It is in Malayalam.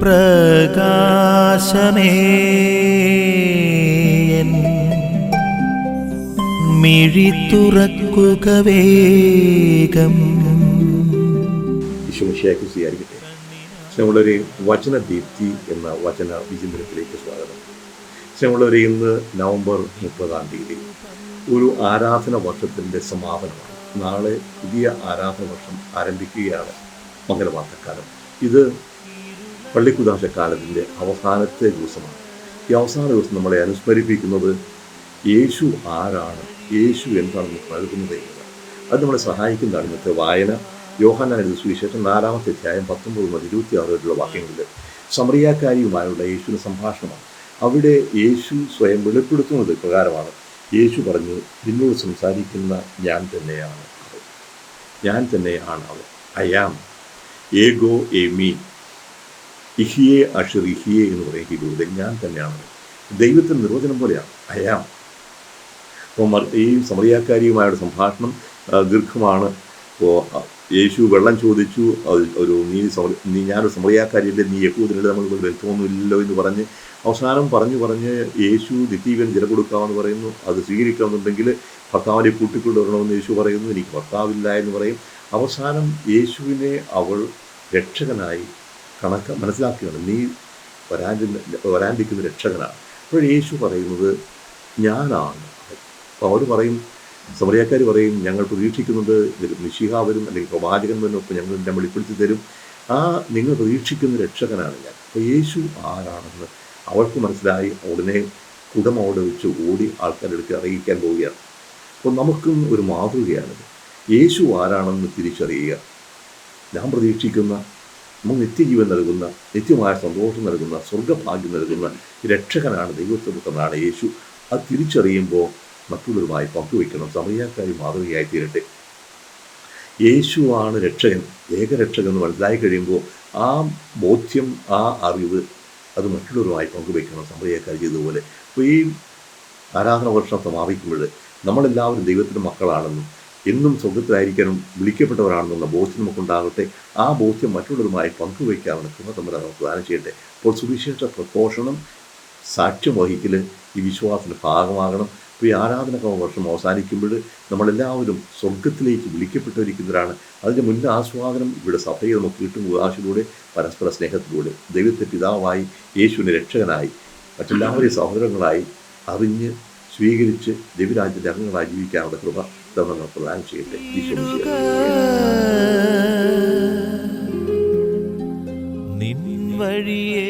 പ്രകാശമേ. മിഴി തുറക്കുക വേഗം. ഈശോമിശിയാക്കി നമ്മളൊരു വചന ദീപ്തി എന്ന വചന വിചിന്തനത്തിലേക്ക് സ്വാഗതം. നമ്മളൊരു ഇന്ന് നവംബർ മുപ്പതാം തീയതി ഒരു ആരാധന വർഷത്തിന്റെ സമാപനമാണ്. നാളെ പുതിയ ആരാധന വർഷം ആരംഭിക്കുകയാണ് മംഗലവാർത്തക്കാലം ഇത് പള്ളിക്കുദാശക്കാലത്തിന്റെ അവസാനത്തെ ദിവസമാണ്. ഈ അവസാന ദിവസം നമ്മളെ അനുസ്മരിപ്പിക്കുന്നത് യേശു ആരാണ്? യേശു എന്താണ് നമുക്ക് അത് നമ്മളെ സഹായിക്കുന്നതാണ് ഇന്നത്തെ വായന. യോഹന്നാൻ സുവിശേഷം നാലാമത്തെ അധ്യായം പത്തൊമ്പത് മുതൽ ഇരുപത്തി ആറ് വരെയുള്ള വാക്യങ്ങളിൽ സമറിയാക്കാരിയുമായുള്ള യേശുവിന്റെ സംഭാഷണമാണ്. അവിടെ യേശു സ്വയം വെളിപ്പെടുത്തുന്നത് പ്രകാരമാണ്. യേശു പറഞ്ഞു നിന്നോട് സംസാരിക്കുന്ന ഞാൻ തന്നെയാണ് ഞാൻ തന്നെയാണ് അവൻ. ആം ഏഗോ എ മീ ഇഹിയെ അഷർ ഇഹിയെ എന്ന് പറയും ഹിബുവിൽ ഞാൻ തന്നെയാണ്. ദൈവത്തിന്റെ നിർവചനം പോലെയാണ്. അയാം അപ്പം മർ- ഈ സമറിയാക്കാരിയുമായുള്ള സംഭാഷണം ദീർഘമാണ്. ഇപ്പോൾ യേശു വെള്ളം ചോദിച്ചു. ഒരു നീ സമ- നീ ഞാനൊരു സമറിയാക്കാരിയല്ലേ? നീ യഹൂദനല്ലേ? നമ്മൾ ബന്ധമൊന്നുമില്ലല്ലോ എന്ന് പറഞ്ഞ് അവസാനം പറഞ്ഞു പറഞ്ഞ് യേശു നിത്യവൻ ജല കൊടുക്കാമെന്ന് പറയുന്നു. അത് സ്വീകരിക്കാമെന്നുണ്ടെങ്കിൽ ഭർത്താവിനെ കൂട്ടിക്കൊണ്ടുവരണമെന്ന് യേശു പറയുന്നു. എനിക്ക് ഭർത്താവില്ല എന്ന് പറയും. അവസാനം യേശുവിനെ അവൾ രക്ഷകനായി കണക്ക് മനസ്സിലാക്കുകയാണ്. നീ വരാൻ വരാണ്ടിരിക്കുന്ന രക്ഷകനാണ്. അപ്പോൾ യേശു പറയുന്നത് ഞാനാണ്. അപ്പോൾ അവർ പറയും സമറിയാക്കാർ പറയും ഞങ്ങൾ പ്രതീക്ഷിക്കുന്നുണ്ട് നിശിഹ വരും അല്ലെങ്കിൽ പ്രവാചകൻ വരും ഞങ്ങൾ എന്നെ വെളിപ്പെടുത്തി തരും. ആ നിങ്ങൾ പ്രതീക്ഷിക്കുന്ന രക്ഷകനാണ് ഞാൻ. അപ്പോൾ യേശു ആരാണെന്ന് അവൾക്ക് മനസ്സിലായി. ഉടനെ കുടം അവിടെ വെച്ച് ഓടി ആൾക്കാരുടെ അടുത്ത് അറിയിക്കാൻ പോവുകയാണ്. അപ്പോൾ നമുക്കും ഒരു മാതൃകയാണിത്. യേശു ആരാണെന്ന് തിരിച്ചറിയുക. ഞാൻ പ്രതീക്ഷിക്കുന്ന നിത്യജീവൻ നൽകുന്ന നിത്യമായ സന്തോഷം നൽകുന്ന സ്വർഗഭാഗ്യം നൽകുന്ന രക്ഷകനാണ് ദൈവത്വനാണ് യേശു. അത് തിരിച്ചറിയുമ്പോൾ മറ്റുള്ളവരുമായി പങ്കുവയ്ക്കണം. സമയക്കാരി മാതൃകയായി തീരട്ടെ യേശുവാണ് രക്ഷകൻ ഏകരക്ഷകൻ എന്ന് മനസ്സിലായി കഴിയുമ്പോൾ ആ ബോധ്യം ആ അറിവ് അത് മറ്റുള്ളവരുമായി പങ്കുവയ്ക്കണം സമയക്കാർ ചെയ്തതുപോലെ. അപ്പോൾ ഈ ആരാധന വർഷം സമാപിക്കുമ്പോൾ നമ്മളെല്ലാവരും ദൈവത്തിന്റെ മക്കളാണെന്നും എന്നും സ്വർഗത്തിലായിരിക്കാനും വിളിക്കപ്പെട്ടവരാണെന്നുള്ള ബോധ്യം നമുക്കുണ്ടാകട്ടെ. ആ ബോധ്യം മറ്റുള്ളവരുമായി പങ്കുവയ്ക്കാമെന്ന് കൃപ തമ്മിൽ നമുക്ക് ദാനം ചെയ്യട്ടെ. അപ്പോൾ സുവിശേഷ പ്രഘോഷണം സാക്ഷ്യം വഹിക്കൽ ഈ വിശ്വാസത്തിന്റെ ഭാഗമാകണം. ഇപ്പോൾ ഈ ആരാധനക്രമ വർഷം അവസാനിക്കുമ്പോൾ നമ്മളെല്ലാവരും സ്വർഗത്തിലേക്ക് വിളിക്കപ്പെട്ടിരിക്കുന്നവരാണ് അതിന്റെ മുൻ ആസ്വാദനം ഇവിടെ സഭയിൽ നമുക്ക് കിട്ടും. ഉദാശയിലൂടെ പരസ്പര സ്നേഹത്തിലൂടെ. ദൈവത്തെ പിതാവായി യേശുവിന്റെ രക്ഷകനായി. മറ്റെല്ലാവരെയും സഹോദരങ്ങളായി അറിഞ്ഞ് സ്വീകരിച്ച് ദൈവരാജ്യത്തിന്റെ അംഗങ്ങളായി ജീവിക്കാനുള്ള കൃപ തന്നെ നമുക്ക് പ്രദാനം ചെയ്യട്ടെ. ഈശോ നിൻ വഴിയേ